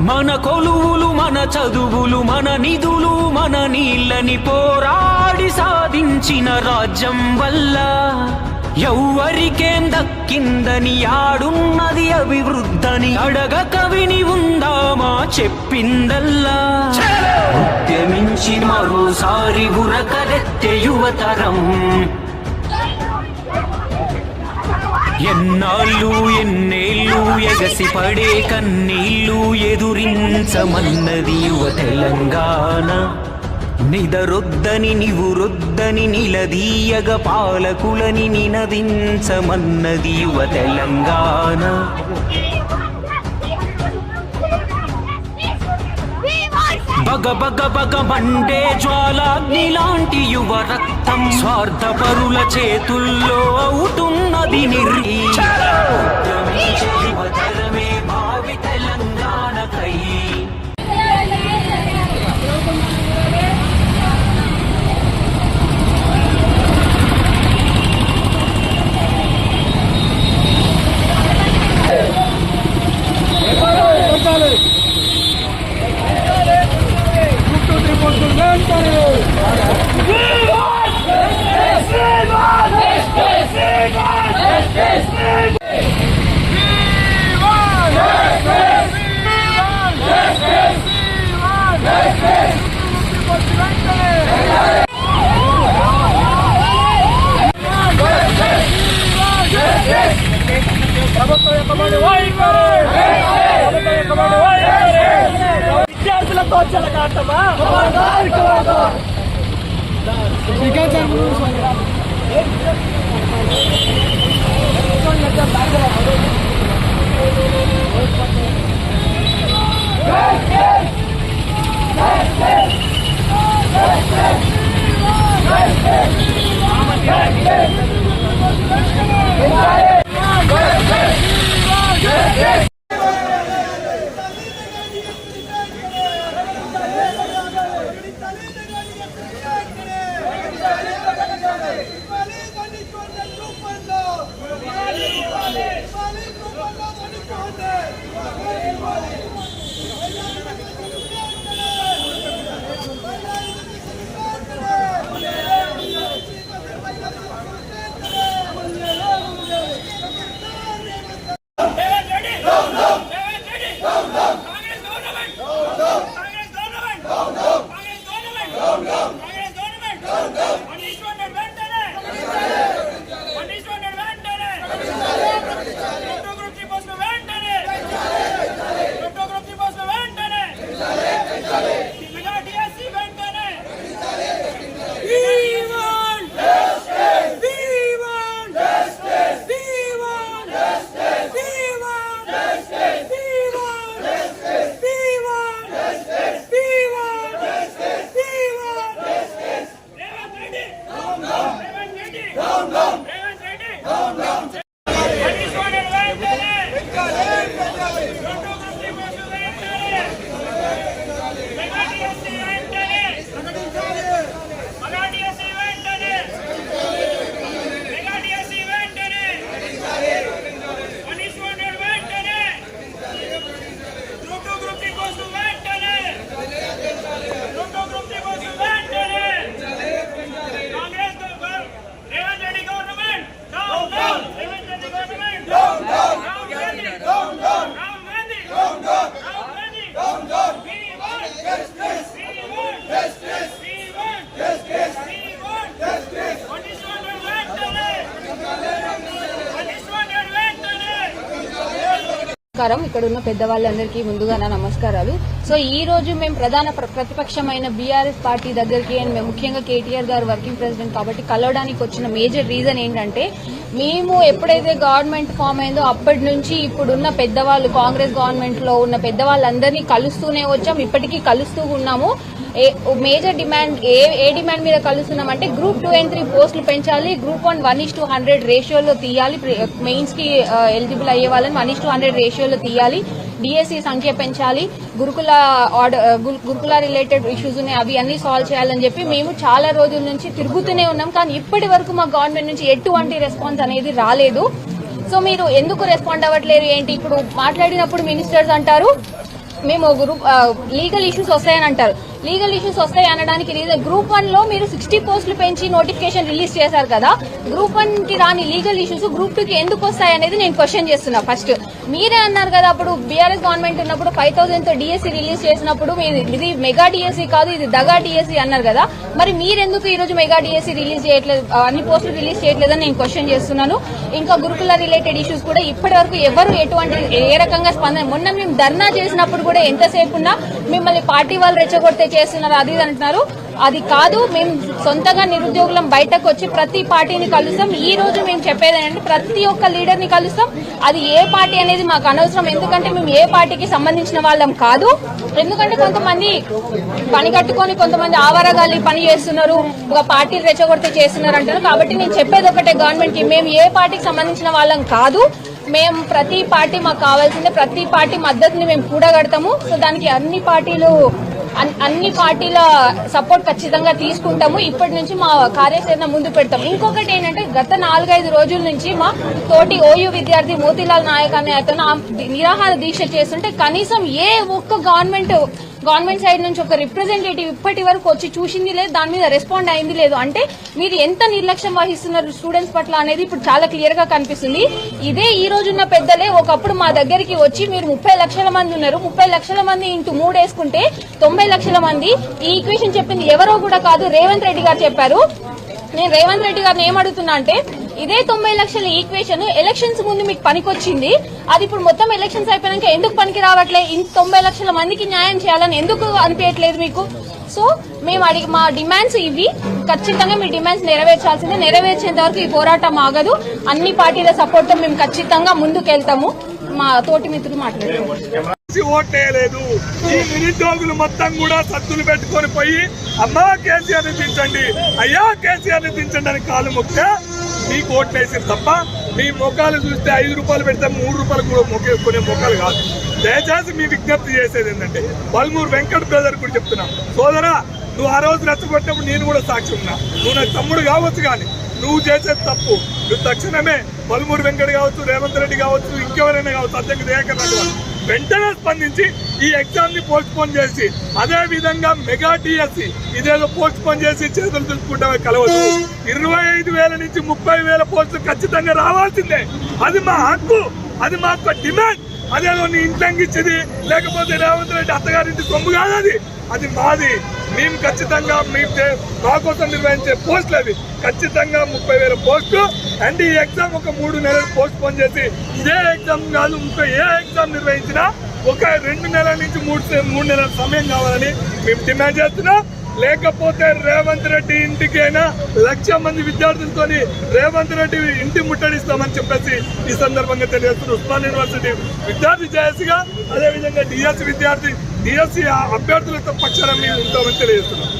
మన కొలువులు మన చదువులు మన నిధులు మన నీళ్ళని పోరాడి సాధించిన రాజ్యం వల్ల ఎవ్వరికేం దక్కిందని ఆడున్నది అభివృద్ధని అడగ కవిని ఉందామా చెప్పిందల్లా. ఉద్యమించి మరోసారి ఉరకలెత్తె యువతరం. ఎన్నాళ్ళు ఎన్నేళ్ళు ఎగసి పడే కన్నీళ్ళు ఎదురించమన్నది యువ తెలంగాణ. నిదరొద్దని నివురొద్దని నిలదీయగ పాలకులని నినదించమన్నది యువ తెలంగాణ. బగ బగ బగ మండే జ్వాలాగ్ని లాంటి యువ స్వార్థం. స్వార్థ పరుల చేతుల్లో అవుతున్నది నిర్వీచరమే భావి Hey! నమస్కారం. ఇక్కడ ఉన్న పెద్దవాళ్ళందరికీ ముందుగా నా నమస్కారాలు. సో ఈ రోజు మేము ప్రధాన ప్ర- ప్రతిపక్షమైన బీఆర్ఎస్ పార్టీ దగ్గరికి అండ్ మేము ముఖ్యంగా కేటీఆర్ గారు వర్కింగ్ ప్రెసిడెంట్ కాబట్టి కలవడానికి వచ్చిన మేజర్ రీజన్ ఏంటంటే మేము ఎప్పుడైతే గవర్నమెంట్ ఫామ్ అయిందో అప్పటి నుంచి ఇప్పుడున్న పెద్దవాళ్ళు కాంగ్రెస్ గవర్నమెంట్లో ఉన్న పెద్దవాళ్ళందరినీ కలుస్తూనే వచ్చాం. ఇప్పటికీ కలుస్తూ ఉన్నాము. మేజర్ డిమాండ్ ఏ ఏ డిమాండ్ మీద కలుస్తున్నాం అంటే గ్రూప్ టూ అండ్ త్రీ పోస్టులు పెంచాలి group one one is two hundred రేషియోలో తీయాలి మెయిన్స్కి ఎలిజిబుల్ అయ్యే వాళ్ళని వన్ ఇస్ టూ హండ్రెడ్ రేషియోలో తీయాలి డిఎస్సి సంఖ్య పెంచాలి గురుకుల ఆర్డర్ గురుకుల రిలేటెడ్ ఇష్యూస్ ఉన్నాయి అవి అన్ని సాల్వ్ చేయాలని చెప్పి మేము చాలా రోజుల నుంచి తిరుగుతూనే ఉన్నాం. కానీ ఇప్పటి వరకు మా గవర్నమెంట్ నుంచి ఎటువంటి రెస్పాన్స్ అనేది రాలేదు. సో మీరు ఎందుకు రెస్పాండ్ అవ్వట్లేరు ఏంటి? ఇప్పుడు మాట్లాడినప్పుడు మినిస్టర్స్ అంటారు మేము గ్రూప్ లీగల్ ఇష్యూస్ వస్తాయని అంటారు. లీగల్ ఇష్యూస్ వస్తాయి అనడానికి రీజన్ గ్రూప్ వన్లో మీరు సిక్స్టీ పోస్టులు పెంచి నోటిఫికేషన్ రిలీజ్ చేశారు కదా గ్రూప్ వన్కి రాని లీగల్ ఇష్యూస్ గ్రూప్ టూ కి ఎందుకు వస్తాయి అనేది నేను క్వశ్చన్ చేస్తున్నా. ఫస్ట్ మీరే అన్నారు కదా అప్పుడు బీఆర్ఎస్ గవర్నమెంట్ ఉన్నప్పుడు ఫైవ్ థౌసండ్తో డిఎస్సీ రిలీజ్ చేసినప్పుడు ఇది మెగా డిఎస్సీ కాదు ఇది దగా డిఎస్సీ అన్నారు కదా. మరి మీరెందుకు ఈ రోజు మెగా డిఎస్సి రిలీజ్ చేయట్లేదు అన్ని పోస్టులు రిలీజ్ చేయట్లేదని నేను క్వశ్చన్ చేస్తున్నాను. ఇంకా గురుకుల రిలేటెడ్ ఇష్యూస్ కూడా ఇప్పటి వరకు ఎవరు ఎటువంటి ఏ రకంగా స్పందన మొన్న మేము ధర్నా చేసినప్పుడు కూడా ఎంతసేపు ఉన్నా మిమ్మల్ని పార్టీ వాళ్ళు రెచ్చగొడితే చేస్తున్నారు అది ఇది అంటున్నారు. అది కాదు మేము సొంతగా నిరుద్యోగులం బయటకు వచ్చి ప్రతి పార్టీని కలుస్తాం. ఈ రోజు మేము చెప్పేది ఏంటంటే ప్రతి ఒక్క లీడర్ని కలుస్తాం. అది ఏ పార్టీ అనేది మాకు అనవసరం. ఎందుకంటే మేము ఏ పార్టీకి సంబంధించిన వాళ్ళం కాదు. ఎందుకంటే కొంతమంది పని కట్టుకొని కొంతమంది ఆవారగాలి పని చేస్తున్నారు ఒక పార్టీలు రెచ్చగొడితే చేస్తున్నారు అంటారు. కాబట్టి నేను చెప్పేది ఒకటే గవర్నమెంట్కి మేము ఏ పార్టీకి సంబంధించిన వాళ్ళం కాదు. మేము ప్రతి పార్టీ మాకు కావాల్సిందే ప్రతి పార్టీ మద్దతుని మేము కూడగడతాము. సో దానికి అన్ని పార్టీలు అన్ని పార్టీల సపోర్ట్ ఖచ్చితంగా తీసుకుంటాము. ఇప్పటి నుంచి మా కార్యాచరణ ముందు పెడతాం ఇంకొకటి ఏంటంటే గత నాలుగైదు రోజుల నుంచి మా తోటి ఓయూ విద్యార్థి మోతీలాల్ నాయక్ అనే అతను నిరాహార దీక్ష చేస్తుంటే కనీసం ఏ ఒక్క గవర్నమెంట్ గవర్నమెంట్ సైడ్ నుంచి ఒక రిప్రజెంటేటివ్ ఇప్పటి వరకు వచ్చి చూసింది లేదు దాని మీద రెస్పాండ్ అయింది లేదు. అంటే మీరు ఎంత నిర్లక్ష్యం వహిస్తున్నారు స్టూడెంట్స్ పట్ల అనేది ఇప్పుడు చాలా క్లియర్గా కనిపిస్తుంది. ఇదే ఈ రోజున్న పెద్దలే ఒకప్పుడు మా దగ్గరికి వచ్చి మీరు ముప్పై లక్షల మంది ఉన్నారు. ముప్పై లక్షల మంది ఇంటూ మూడు వేసుకుంటే తొంభై లక్షల మంది. ఈ ఈక్వేషన్ చెప్పింది ఎవరో కూడా కాదు రేవంత్ రెడ్డి గారు చెప్పారు. నేను రేవంత్ రెడ్డి గారిని ఏమడుగుతున్నా అంటే ఇదే తొంభై లక్షల ఈక్వేషన్ ఎలక్షన్స్ ముందు మీకు పనికొచ్చింది. అది ఇప్పుడు మొత్తం ఎలక్షన్స్ అయిపోయాక ఎందుకు పనికి రావట్లే? తొంభై లక్షల మందికి న్యాయం చేయాలని ఎందుకు అనిపించట్లేదు మీకు? సో మేము అడిగి మా డిమాండ్స్ ఇవి. ఖచ్చితంగా మీ డిమాండ్స్ నెరవేర్చాల్సిందే. నెరవేర్చేంత వరకు ఈ పోరాటం ఆగదు. అన్ని పార్టీల సపోర్ట్ మేము ఖచ్చితంగా ముందుకెళ్తాము. మా తోటి మిత్రులు మాట్లాడుతున్నారు. ఈ నిరుద్యోగులు మొత్తం కూడా సత్తులు పెట్టుకొని పోయి అమ్మా కేసీఆర్ దించండి అయ్యా కేసీఆర్ దించండి అని కాలు ముక్తే మీకు ఓట్లేసి తప్ప మీ ముఖాలు చూస్తే ఐదు రూపాయలు పెడితే మూడు రూపాయలు కూడా మొక్కేసుకునే ముఖాలు కాదు. దయచేసి మీ విజ్ఞప్తి చేసేది ఏంటంటే బల్మూరు వెంకట్ బ్రదర్ కూడా చెప్తున్నా. సోదరా నువ్వు ఆ రోజు రెచ్చగొట్టినప్పుడు నేను కూడా సాక్షి ఉన్నా. నువ్వు నాకు తమ్ముడు కావచ్చు కానీ నువ్వు చేసేది తప్పు. నువ్వు తక్షణమే బల్మూరు వెంకట్ కావచ్చు రేవంత్ రెడ్డి కావచ్చు ఇంకెవరైనా కావచ్చు అధ్యక్ష దయాకర్ రెడ్డి వెంటనే స్పందించి ఈ ఎగ్జామ్ని పోస్ట్ పోన్ చేసి అదే విధంగా మెగా డిఎస్సి ఇదేదో పోస్ట్ పోన్ చేసి చేతులు దులుపుకుంటే కలవదు. ఇరవై ఐదు వేల నుంచి ముప్పై వేల పోస్టులు ఖచ్చితంగా రావాల్సిందే. అది మా హక్కు అది మా డిమాండ్. అదేదో నీ ఇంట్లోకి లేకపోతే రేవంత్ రెడ్డి అత్తగారింటి సొమ్ము కాదు అది. అది మాది. మేము ఖచ్చితంగా మీ మా కోసం నిర్వహించే పోస్టులు అవి. ఖచ్చితంగా ముప్పై వేల పోస్టు. అండ్ ఈ ఎగ్జామ్ ఒక మూడు నెలలు పోస్ట్ పోన్ చేసి ఇదే ఎగ్జామ్ కాదు ఇంకో ఏ ఎగ్జామ్ నిర్వహించినా ఒక రెండు నెలల నుంచి మూడు మూడు నెలల సమయం కావాలని మేము డిమాండ్ చేస్తున్నాం. లేకపోతే రేవంత్ రెడ్డి ఇంటికైనా లక్ష మంది విద్యార్థులతో రేవంత్ రెడ్డి ఇంటి ముట్టడిస్తామని చెప్పేసి ఈ సందర్భంగా తెలియజేస్తున్న ఉస్మాన్ యూనివర్సిటీ విద్యార్థి జేఎస్గా అదేవిధంగా డిఎస్సి విద్యార్థి డిఎస్సి అభ్యర్థుల పక్షాన మేము ఉంటామని తెలియజేస్తున్నాం.